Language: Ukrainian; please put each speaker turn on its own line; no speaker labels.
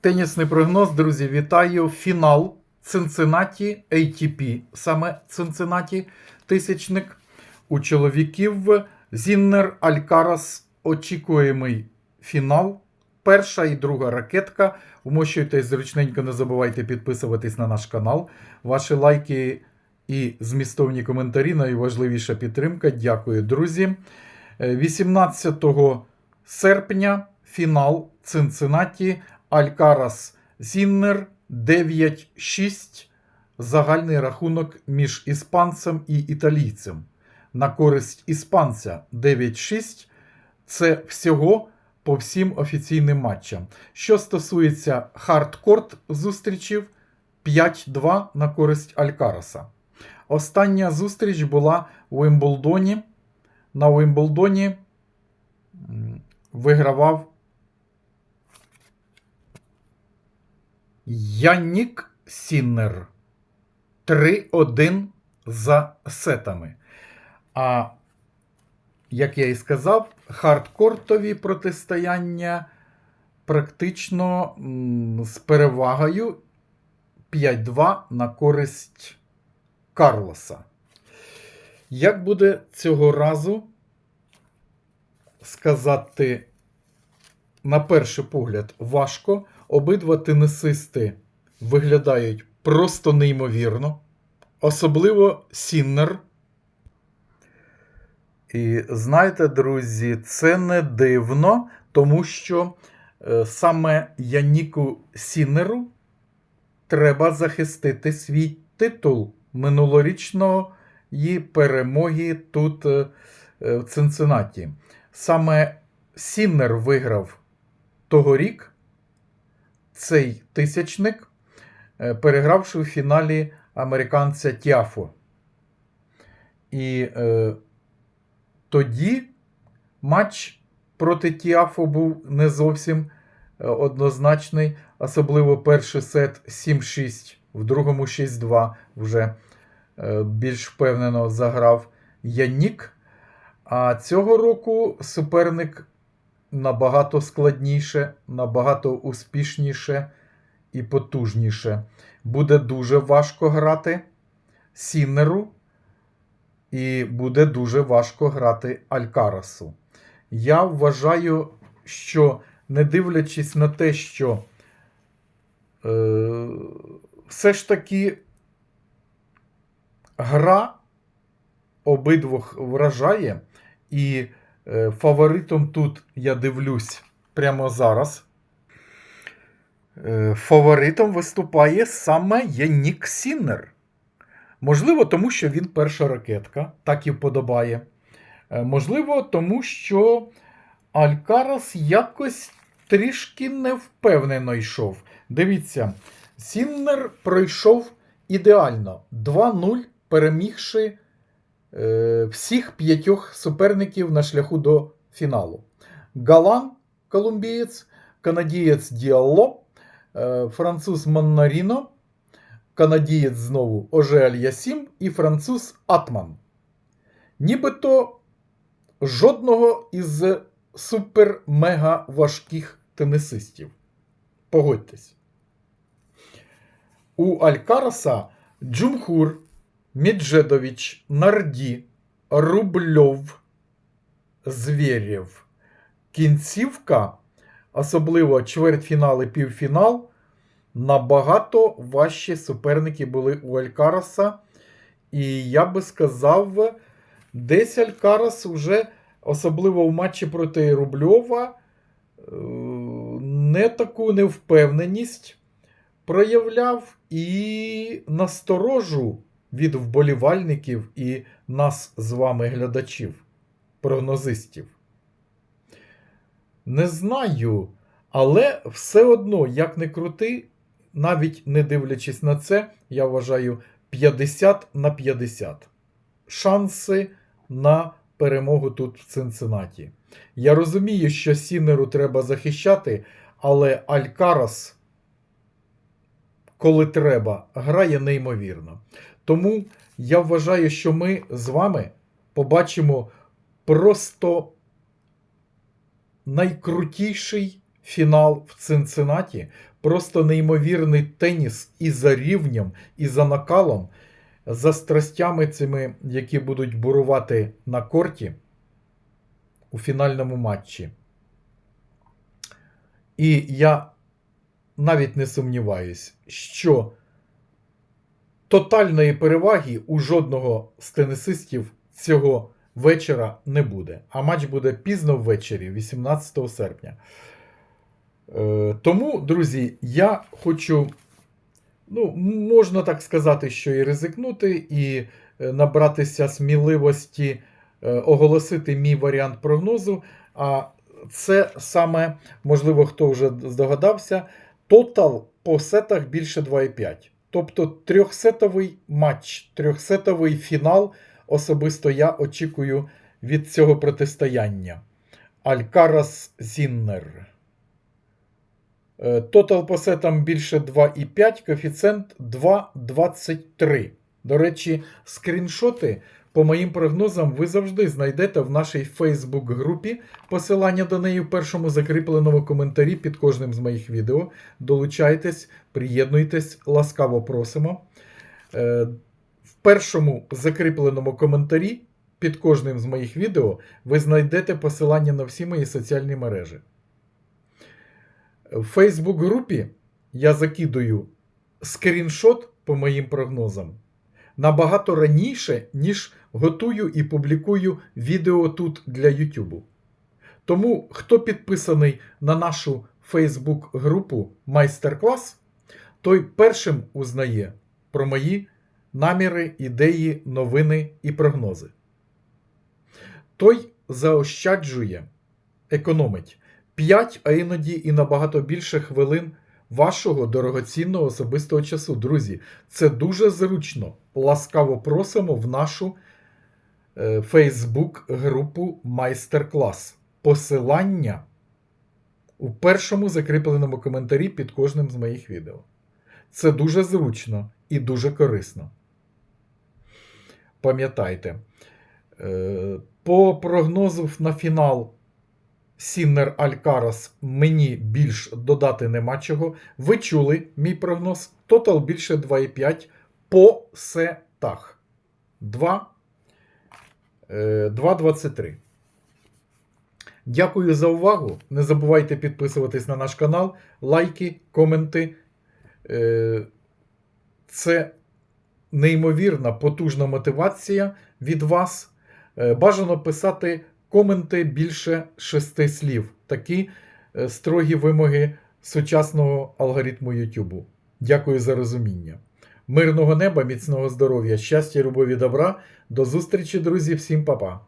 Тенісний прогноз, друзі, вітаю. Фінал Цинциннаті ATP, саме Цинциннаті тисячник. У чоловіків Зіннер Алькарас очікуємий фінал. Перша і друга ракетка. Вмощуйтесь зручненько, не забувайте підписуватись на наш канал. Ваші лайки і змістовні коментарі найважливіша підтримка. Дякую, друзі. Е, 18 серпня фінал Цинциннаті Алькарас Зіннер 9-6. Загальний рахунок між іспанцем і італійцем. На користь іспанця 9-6. Це всього по всім офіційним матчам. Що стосується хардкорт зустрічів, 5-2 на користь Алькараса. Остання зустріч була у Вимблдоні. На Уимблдоні вигравав Яннік Сіннер 3-1 за сетами. А як я і сказав, хардкортові протистояння практично з перевагою 5-2 на користь Карлоса. Як буде цього разу сказати, на перший погляд, важко. Обидва тенісисти виглядають просто неймовірно. Особливо Сіннер. І знаєте, друзі, це не дивно, тому що е, саме Яніку Сіннеру треба захистити свій титул минулорічної перемоги тут е, е, в Цинциннаті. Саме Сіннер виграв тогорік цей тисячник, е, перегравши в фіналі американця Тіафо. І е, тоді матч проти Тіафо був не зовсім е, однозначний, особливо перший сет 7-6, в другому 6-2 вже е, більш впевнено заграв Яннік. А цього року суперник набагато складніше, набагато успішніше і потужніше. Буде дуже важко грати Сіннеру, і буде дуже важко грати Алькарасу. Я вважаю, що не дивлячись на те, що е, все ж таки гра обидвох вражає, і фаворитом тут я дивлюсь прямо зараз. Е, фаворитом виступає саме Янік Сіннер. Можливо, тому що він перша ракетка, так і вподобає. Е, Можливо, тому що Алькарас якось трішки невпевнено йшов. Дивіться, Сіннер пройшов ідеально 2-0, перемігши е, всіх п'ятьох суперників на шляху до фіналу. Галан, колумбієць, канадієць Діалло, е, француз Моннаріно, канадієць знову Оже Альясім і француз Атман. Нібито жодного із супер-мега важких тенісистів. Погодьтесь. У Алькараса Джумхур, Меджедович, Нарді, Рубльов, Звєрєв. Кінцівка, особливо чвертьфінал і півфінал, набагато важчі суперники були у Алькараса. І я би сказав, десь Алькарас вже, особливо в матчі проти Рубльова, е, не таку невпевненість проявляв і насторожу від вболівальників і нас з вами, глядачів, прогнозистів. Не знаю, але все одно, як не крути, навіть не дивлячись на це, я вважаю 50 на 50. Шанси на перемогу тут в Цинциннаті. Я розумію, що Сінеру треба захищати, але Алькарас, коли треба, грає неймовірно. Тому я вважаю, що ми з вами побачимо просто найкрутіший фінал в Цинциннаті. просто неймовірний теніс і за рівнем, і за накалом, за страстями цими, які будуть бурувати на корті у фінальному матчі. І я навіть не сумніваюсь, що тотальної переваги у жодного з тенісистів цього вечора не буде. А матч буде пізно ввечері, 18 серпня. Е, тому, друзі, я хочу, ну, можна так сказати, що і ризикнути, і е, набратися сміливості е, оголосити мій варіант прогнозу. А це саме, можливо, хто вже здогадався, тотал по сетах більше 2,5. Тобто трьохсетовий матч, трьохсетовий фінал особисто я очікую від цього протистояння. Алькарас Зіннер. Е, Тотал по сетам більше 2,5, коефіцієнт 2,23. До речі, скріншоти по моїм прогнозам ви завжди знайдете в нашій Facebook-групі. Посилання до неї в першому закріпленому коментарі під кожним з моїх відео. Долучайтесь, приєднуйтесь, ласкаво просимо. Е, В першому закріпленому коментарі під кожним з моїх відео ви знайдете посилання на всі мої соціальні мережі. В Фейсбук-групі я закидую скріншот по моїм прогнозам набагато раніше, ніж готую і публікую відео тут для YouTube. Тому, хто підписаний на нашу Фейсбук-групу Майстер-клас, той першим узнає про мої наміри, ідеї, новини і прогнози. Той заощаджує, економить 5, а іноді і набагато більше хвилин вашого дорогоцінного особистого часу. Друзі, це дуже зручно. Ласкаво просимо в нашу Facebook-групу Майстер-клас. Посилання у першому закріпленому коментарі під кожним з моїх відео. Це дуже зручно і дуже корисно. Пам'ятайте, е, по прогнозу на фінал Сіннер Алькарас мені більш додати нема чого. Ви чули мій прогноз. Тотал більше 2,5 по сетах. 2, е, 2,23. Дякую за увагу. Не забувайте підписуватись на наш канал, лайки, коменти. Е, Це неймовірна потужна мотивація від вас. Е, Бажано писати коменти більше шести слів. Такі е, строгі вимоги сучасного алгоритму YouTube. Дякую за розуміння. Мирного неба, міцного здоров'я, щастя, любові, добра. До зустрічі, друзі, всім па-па.